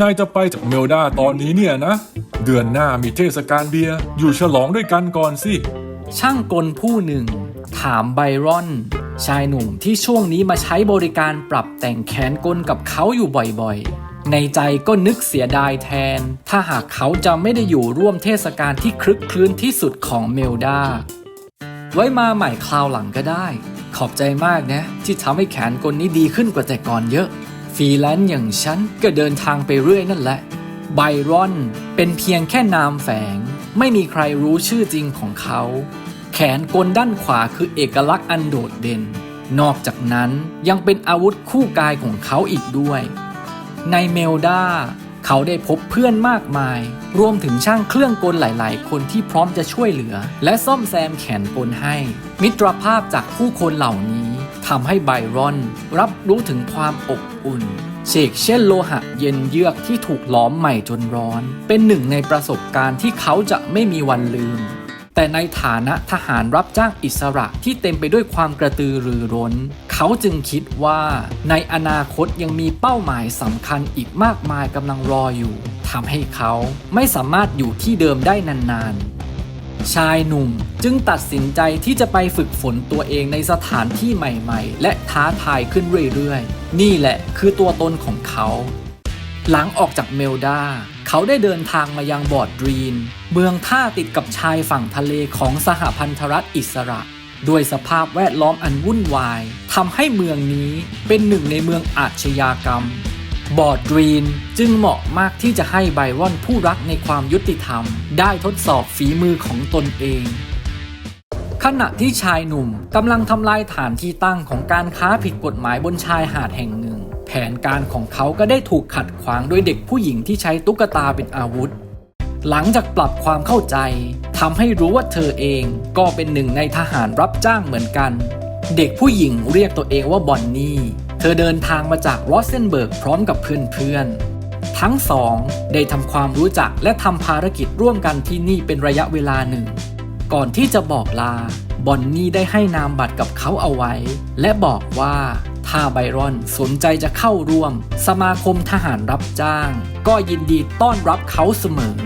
นายจะไปจากเมลดาตอนนี้เนี่ยนะ เดือนหน้ามีเทศกาลเบียร์อยู่ฉลองด้วยกันก่อนสิ ช่างกลผู้หนึ่ง ถามไบรอน ชายหนุ่มที่ช่วงนี้มาใช้บริการปรับแต่งแขนกลกับเขาอยู่บ่อยๆ ในใจก็นึกเสียดายแทน ถ้าหากเขาจะไม่ได้อยู่ร่วมเทศกาลที่คลึกคลื้นที่สุดของเมลดา ไว้มาใหม่คราวหลังก็ได้ ขอบใจมากนะ ที่ทำให้แขนกลนี้ดีขึ้นกว่าแต่ก่อนเยอะ ฟรีแลนซ์อย่างฉันก็เดินทางไปเรื่อยนั่นแหละไบรอนเป็นเพียงแค่นามแฝง ไม่มีใครรู้ชื่อจริงของเขา แขนกลด้านขวาคือเอกลักษณ์อันโดดเด่น นอกจากนั้นยังเป็นอาวุธคู่กายของเขาอีกด้วย ในเมลดาเขาได้พบเพื่อนมากมาย รวมถึงช่างเครื่องกลหลาย ๆ คนที่พร้อมจะช่วยเหลือ และซ่อมแซมแขนกลให้ มิตรภาพจากผู้คนเหล่านี้ทำให้ไบรอน รับรู้ถึงความอบ อุ่นเชกเช่นโลหะเย็นเยือกที่ถูกล้อมใหม่จนร้อน เป็นหนึ่งในประสบการณ์ที่เขาจะไม่มีวันลืม แต่ในฐานะทหารรับจ้างอิสระที่เต็มไปด้วยความกระตือรือร้น เขาจึงคิดว่า ในอนาคตยังมีเป้าหมายสำคัญอีกมากมายกำลังรออยู่ทำให้เขาไม่สามารถอยู่ที่เดิมได้นานๆ ชายหนุ่มจึงตัดสินใจที่จะไปฝึกฝนตัวเองในสถานที่ใหม่ๆ และท้าทายขึ้นเรื่อยๆ นี่แหละคือตัวตนของเขา หลังออกจากเมลดา เขาได้เดินทางมายังบอร์ดรีน เมืองท่าติดกับชายฝั่งทะเลของสหพันธรัฐอิสระด้วยสภาพแวดล้อมอันวุ่นวายทำให้เมืองนี้เป็นหนึ่งในเมืองอาชญากรรม บอร์ดรีนจึงเหมาะมากที่จะให้ไบรอนผู้รักในความยุติธรรม ได้ทดสอบฝีมือของตนเอง ขณะที่ชายหนุ่มกำลังทำลายฐานที่ตั้งของการค้าผิดกฎหมายบนชายหาดแห่งหนึ่ง แผนการของเขาก็ได้ถูกขัดขวางโดยเด็กผู้หญิงที่ใช้ตุ๊กตาเป็นอาวุธ หลังจากปรับความเข้าใจทำให้รู้ว่าเธอเองก็เป็นหนึ่งในทหารรับจ้างเหมือนกัน เด็กผู้หญิงเรียกตัวเองว่าบอนนี่ ธอเดินทางมาจากรอสเซนเบิร์กพร้อมกับเพื่อนๆ ทั้งสองได้ทำความรู้จักและทำภารกิจร่วมกันที่นี่เป็นระยะเวลาหนึ่ง ก่อนที่จะบอกลา บอนนี่ได้ให้นามบัตรกับเขาเอาไว้ และบอกว่าถ้าไบรอนสนใจจะเข้าร่วม สมาคมทหารรับจ้าง ก็ยินดีต้อนรับเขาเสมอ